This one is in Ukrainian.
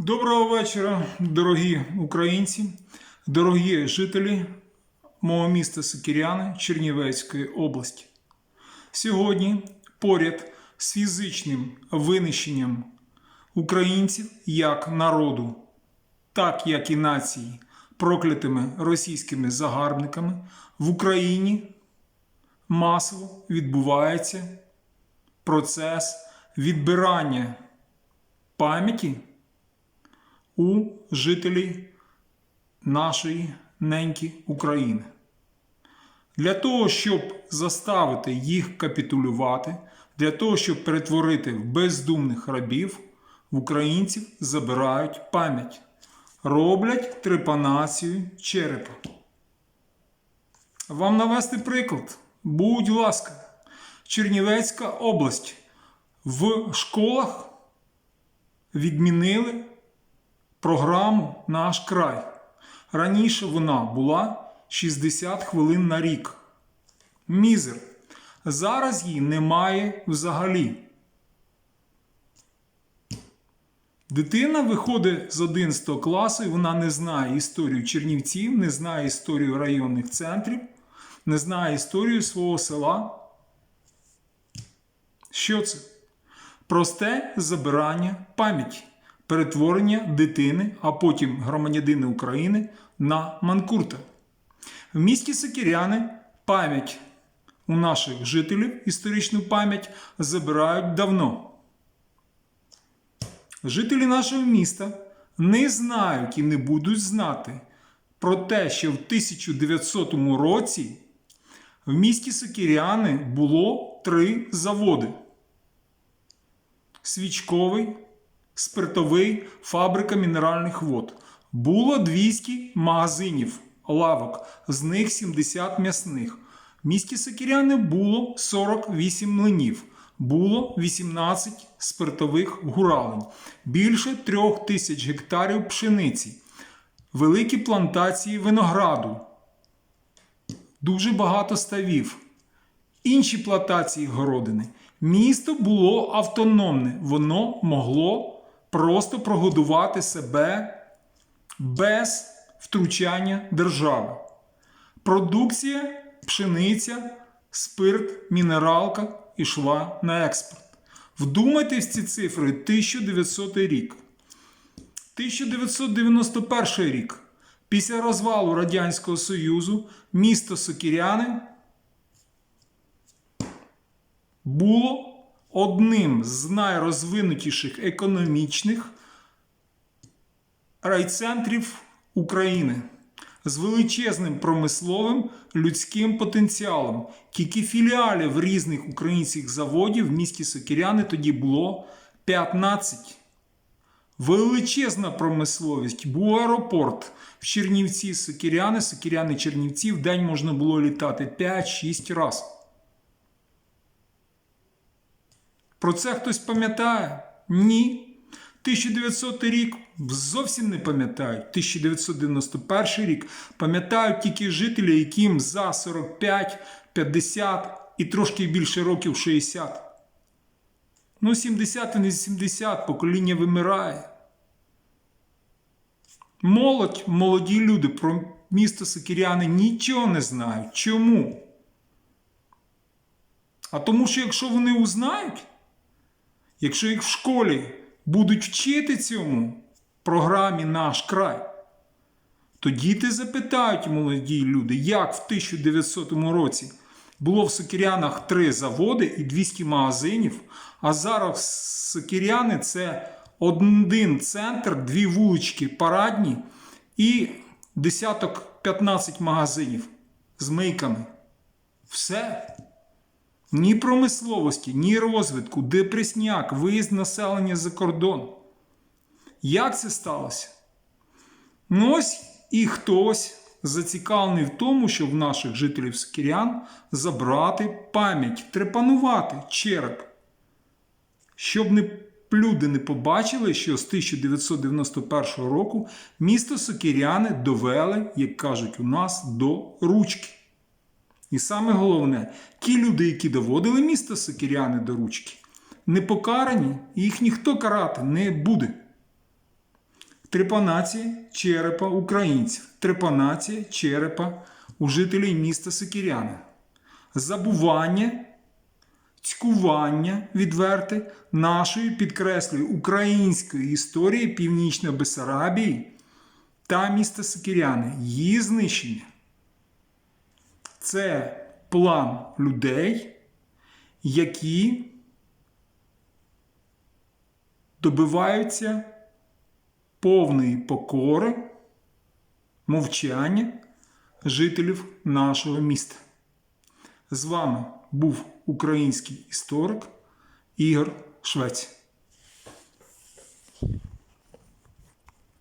Доброго вечора, дорогі українці, дорогі жителі мого міста Сокіряни Чернівецької області. Сьогодні поряд з фізичним винищенням українців як народу, так як і нації, проклятими російськими загарбниками, в Україні масово відбувається процес відбирання пам'яті у жителів нашої неньки України. Для того, щоб заставити їх капітулювати, для того, щоб перетворити в бездумних рабів, українців забирають пам'ять, роблять трепанацію черепа. Вам навести приклад. Будь ласка, Чернівецька область. В школах відмінили програму Наш край. Раніше вона була 60 хвилин на рік. Мізер. Зараз її немає взагалі. Дитина виходить з 11 класу і вона не знає історію Чернівців, не знає історію районних центрів, не знає історію свого села. Що це? Просте забирання пам'яті, перетворення дитини, а потім громадянина України на манкурта. В місті Сокіряни пам'ять у наших жителів, історичну пам'ять забирають давно. Жителі нашого міста не знають і не будуть знати про те, що в 1900 році в місті Сокіряни було три заводи: свічковий, спиртовий, фабрика мінеральних вод. Було 200 магазинів, лавок, з них 70 м'ясних. В місті Сокіряни було 48 млинів, було 18 спиртових гуралень, більше трьох тисяч гектарів пшениці, великі плантації винограду, дуже багато ставів, інші плантації городини. Місто було автономне, воно могло просто прогодувати себе без втручання держави. Продукція, пшениця, спирт, мінералка йшла на експорт. Вдумайтесь ці цифри 1900 рік. 1991 рік. Після розвалу Радянського Союзу місто Сокіряни було одним з найрозвинутіших економічних райцентрів України з величезним промисловим людським потенціалом. Тільки філіалів різних українських заводів в місті Сокіряни тоді було 15. Величезна промисловість, був аеропорт в Чернівці Сокіряни, Сокіряни Чернівці в день можна було літати 5-6 разів. Про це хтось пам'ятає? Ні. 1900 рік зовсім не пам'ятають. 1991 рік пам'ятають тільки жителі, яким за 45, 50 і трошки більше років 60. Ну, 70 і не 70, покоління вимирає. Молодь, молоді люди про місто Сокіряни нічого не знають. Чому? А тому, що якщо вони узнають, якщо їх в школі будуть вчити цьому програмі Наш край, то діти запитають молоді люди, як в 1900 році було в Сокірянах три заводи і 200 магазинів, а зараз Сокіряни це один центр, дві вулички парадні і десяток 15 магазинів з мийками. Все. Ні промисловості, ні розвитку, депресняк, виїзд населення за кордон. Як це сталося? Ну ось і хтось зацікавлений в тому, щоб в наших жителів Сокірян забрати пам'ять, трепанувати череп. Щоб не люди не побачили, що з 1991 року місто Сокіряни довели, як кажуть у нас, до ручки. І саме головне, ті люди, які доводили місто Сокіряни до ручки, не покарані, і їх ніхто карати не буде. трепанація черепа українців, трепанація черепа у жителів міста Сокіряни, забування, цькування відверте нашої, підкреслюю, української історії Північної Бесарабії та міста Сокіряни, її знищення. Це план людей, які добиваються повної покори, мовчання жителів нашого міста. З вами був український історик Ігор Швець.